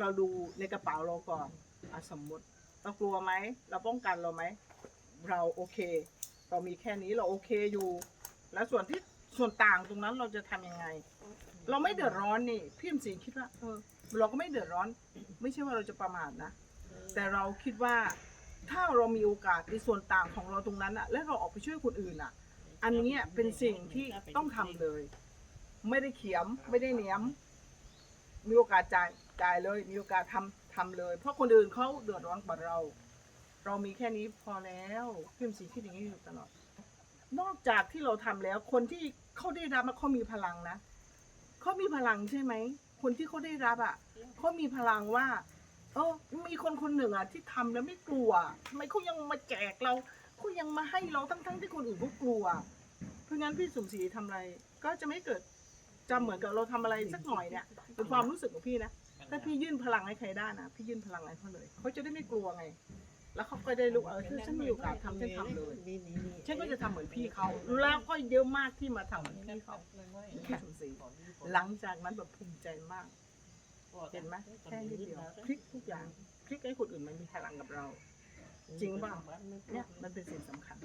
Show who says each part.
Speaker 1: เราดูในกระเป๋าเราก่อนอสมมติเรากลัวไหมเราป้องกันเราไหม เราโอเค เรามีแค่นี้เราโอเคอยู่ แล้วส่วนที่ส่วนต่างตรงนั้นเราจะทำยังไง เราไม่เดือดร้อนนี่พี่มศรีคิดว่าเออเราก็ไม่เดือดร้อน ไม่ใช่ว่าเราจะประมาทนะ แต่เราคิดว่าถ้าเรามีโอกาสในส่วนต่างของเราตรงนั้นอะและเราออกไปช่วยคนอื่นอะอันนี้เป็นสิ่งที่ต้องทำเลย ไม่ได้เขียมไม่ได้เนียม มีโอกาสจ่ายจ่ายเลย มีโอกาสทำทำเลย เพราะคนอื่นเขาเดือดร้อนกว่าเรา เรามีแค่นี้พอแล้วพี่อมศรีคิดอย่างนี้อยู่ตลอด นอกจากที่เราทำแล้ว คนที่เขาได้รับเขามีพลังนะเขามีพลังใช่ไหมคนที่เขาได้รับอะเขามีพลังว่าเออมีคนคนหนึ่งอะที่ทำแล้วไม่กลัวทำไมเขายังมาแจกเราเขายังมาให้เราทั้งๆที่คนอื่นเขากลัว เพราะงั้นพี่สมศรีทำอะไร ก็จะไม่เกิด จำเหมือนกับเราทำอะไรสักหน่อยเนี่ยเป็นความรู้สึกของพี่นะถ้าพี่ยื่นพลังให้ใครได้นะพี่ยื่นพลังให้เขาเลยเขาจะได้ไม่กลัวไง แล้วเขาก็ได้รู้ว่าเออถ้าฉันมีโอกาสทำฉันทำเลยฉันก็จะทำเหมือนพี่เขาแล้วก็เยอะมากที่มาทำเหมือนพี่เขาพี่สมศรีหลังจากนั้นแบบภูมิใจมาก เห็นไหมแค่นิดเดียวพลิกทุกอย่างพลิกให้คนอื่นมันมีพลังกับเรา จริงเปล่าเนี่ยมันเป็นสิ่งสำคัญ